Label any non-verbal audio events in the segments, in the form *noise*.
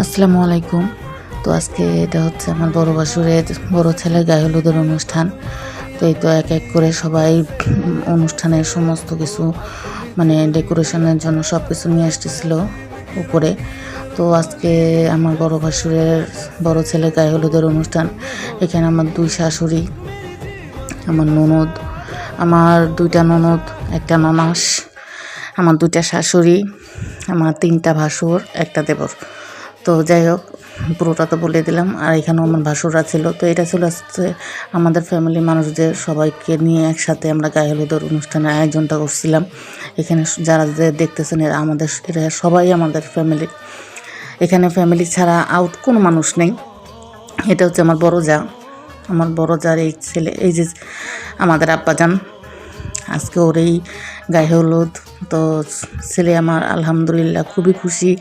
আসসালামু আলাইকুম। তো আজকে এটা হচ্ছে আমার বড় বাসুরের বড় ছেলের গায়ে হলুদের অনুষ্ঠান। তো এই তো এক এক করে সবাই অনুষ্ঠানের সমস্ত কিছু মানে ডেকোরেশনের জন্য সব কিছু নিয়ে আসতেছিল উপরে। তো আজকে আমার বড় ভাসুরের বড় ছেলের গায়ে হলুদের অনুষ্ঠান। এখানে আমার দুই শাশুড়ি, আমার ননদ, আমার দুইটা ননদ, একটা ননাস, আমার দুইটা শাশুড়ি, আমার তিনটা ভাসুর, একটা দেবর। তো যাই হোক, পুরোটা তো বলে দিলাম। আর এখানেও আমার ভাসুররা ছিল। তো এটা ছিল হচ্ছে আমাদের ফ্যামিলি মানুষদের সবাইকে নিয়ে একসাথে আমরা গায়ে হলুদের অনুষ্ঠানের আয়োজনটা করছিলাম। এখানে যারা দেখতেছেন, এরা আমাদের এরা সবাই আমাদের ফ্যামিলি এখানে ফ্যামিলি ছাড়া আউট কোনো মানুষ নেই। এটা হচ্ছে আমার বড় যা। আমার বড় যার এই ছেলে, এই যে আমাদের আব্বাজান। আজকে ওর এই গায়ে হলুদ। তো ছেলে আমার আলহামদুলিল্লাহ খুবই খুশি,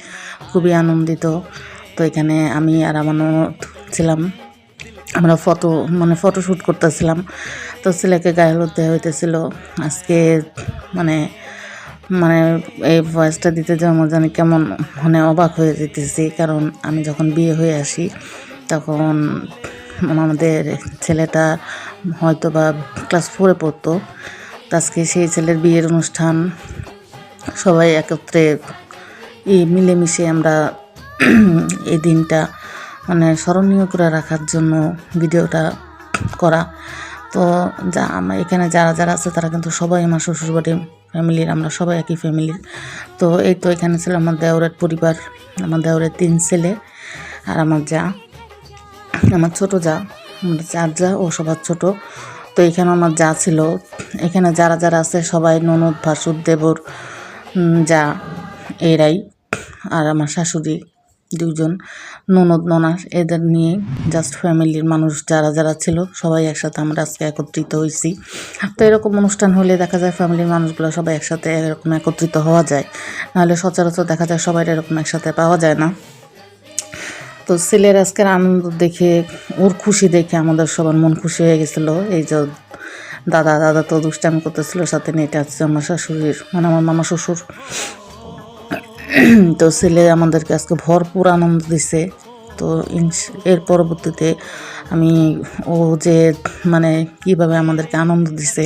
খুবই আনন্দিত। তো এখানে আমি আর আমার ছিলাম। আমরা ফটো মানে ফটোশ্যুট করতেছিলাম। তো ছেলেকে গায়ে হলুদ দেওয়া হইতেছিল। আজকে মানে মানে এই ভয়েসটা দিতে যে আমার জানি কেমন মানে অবাক হয়ে যেতেছি। কারণ আমি যখন বিয়ে হয়ে আসি, তখন আমাদের ছেলেটা হয়তো বা ক্লাস ফোরে পড়তো। আজকে সেই ছেলের বিয়ের অনুষ্ঠান। সবাই একত্রে মিলেমিশে আমরা এই দিনটা মানে স্মরণীয় করে রাখার জন্য ভিডিওটা করা। তো যা আমার এখানে যারা যারা আছে তারা কিন্তু সবাই আমার শ্বশুরবাড়ির ফ্যামিলির আমরা সবাই একই ফ্যামিলির তো এই তো এখানে ছিল আমার দেওরের পরিবার, আমার দেওরের তিন ছেলে আর আমার যা, আমার ছোট যা চার যা ও সবার ছোট। তো এখানে আমার যা ছিল, এখানে যারা যারা আছে সবাই ননদ, ভাসুর, দেবর যা, এরাই আর আমার শাশুড়ি দুজন ননদ ননাস এদের নিয়ে জাস্ট ফ্যামিলির মানুষ যারা যারা ছিল সবাই একসাথে আমরা আজকে একত্রিত হয়েছি। তো এরকম অনুষ্ঠান হলে দেখা যায় ফ্যামিলির মানুষগুলো সবাই একসাথে এরকম একত্রিত হওয়া যায়, নাহলে সচরাচর দেখা যায় সবাই এরকম একসাথে পাওয়া যায় না। তো ছেলের আজকের আনন্দ দেখে, ওর খুশি দেখে আমাদের সবার মন খুশি হয়ে গেছিল। এই যে দাদা দাদা তো দুষ্টামি করতেছিল, সাথে নিয়ে এটা হচ্ছে আমার শাশুড়ির মানে আমার মামা শ্বশুর। *clears throat* তো ছেলে আমাদেরকে আজকে ভরপুর আনন্দ দিছে। তো এর পরবর্তীতে আমি, ও যে মানে কীভাবে আমাদেরকে আনন্দ দিছে,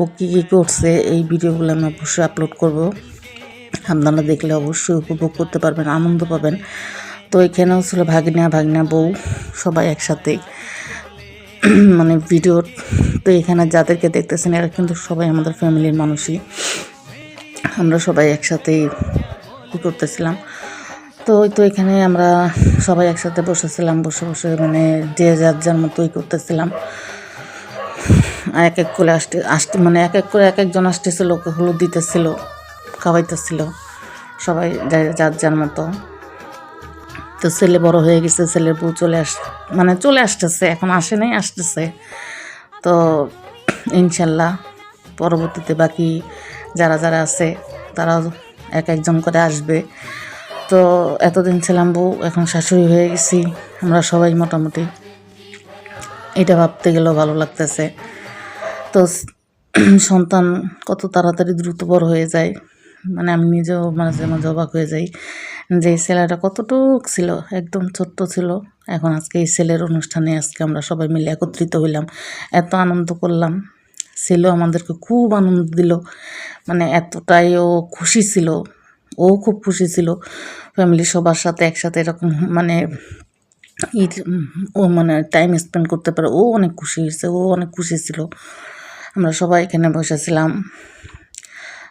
ও কী কী করছে, এই ভিডিওগুলো আমি অবশ্যই আপলোড করব। আপনারা দেখলে অবশ্যই উপভোগ করতে পারবেন, আনন্দ পাবেন। তো এখানেও ছিল ভাগিনা ভাগিনা বউ, সবাই একসাথে। *clears throat* মানে ভিডিও, তো এখানে যাদেরকে দেখতেছেন, এরা কিন্তু সবাই আমাদের ফ্যামিলির মানুষই। আমরা সবাই একসাথেই করতেছিলাম। তো ওই তো এখানে আমরা সবাই একসাথে বসেছিলাম, বসে বসে মানে যে যার যার মতোই করতেছিলাম। এক এক করে আসতে আসতে মানে এক এক করে এক একজন আসতেছিল হলুদ দিতেছিল, খাওয়াইতেছিল। সবাই যার যার মতো। তো ছেলে বড় হয়ে গেছে, ছেলের বউ চলে আস মানে চলে আসতেছে, এখন আসে নাই, আসতেছে। তো ইনশাল্লাহ পরবর্তীতে বাকি যারা যারা আছে, তারাও এক একজন করে আসবে। তো এতদিন ছিলাম বউ, এখন শাশুড়ি হয়ে গেছি, আমরা সবাই মোটামুটি। এটা ভাবতে গেলেও ভালো লাগতেছে। তো সন্তান কত তাড়াতাড়ি দ্রুত বড় হয়ে যায় মানে আমি নিজেও মাঝে মাঝে অবাক হয়ে যাই। যে ছেলেটা কতটুক ছিল, একদম ছোট্ট ছিল। এখন আজকে এই ছেলের অনুষ্ঠানে আজকে আমরা সবাই মিলে একত্রিত হইলাম। এত আনন্দ করলাম। ছিল আমাদেরকে খুব আনন্দ দিল। মানে এতটাই ও খুশি ছিল। ও খুব খুশি ছিল। ফ্যামিলি সবার সাথে একসাথে এরকম মানে ঈদ, ও মানে টাইম স্পেন্ড করতে পারে ও অনেক খুশি হয়েছে। ও অনেক খুশি ছিল। আমরা সবাই এখানে বসেছিলাম।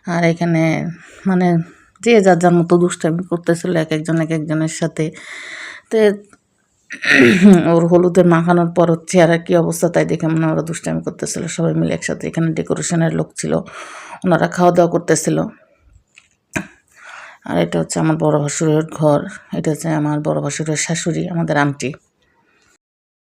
আর এখানে মানে যে যার যার মতো দুষ্টামি করতেছিল এক একজন, এক একজনের সাথে। তো *clears throat* ওর হলুদের মাখানোর পর আর কি অবস্থা তাই দেখে মনে ওরা দুষ্টামি করতেছিল। সবাই মিলে একসাথে এখানে ডেকোরেশনের লোক ছিল। ওনারা খাওয়া দাওয়া করতেছিল। আর এটা হচ্ছে আমার বড় ভাসুরের ঘর। এটা হচ্ছে আমার বড় ভাসুরের শাশুড়ি, আমাদের আন্টি।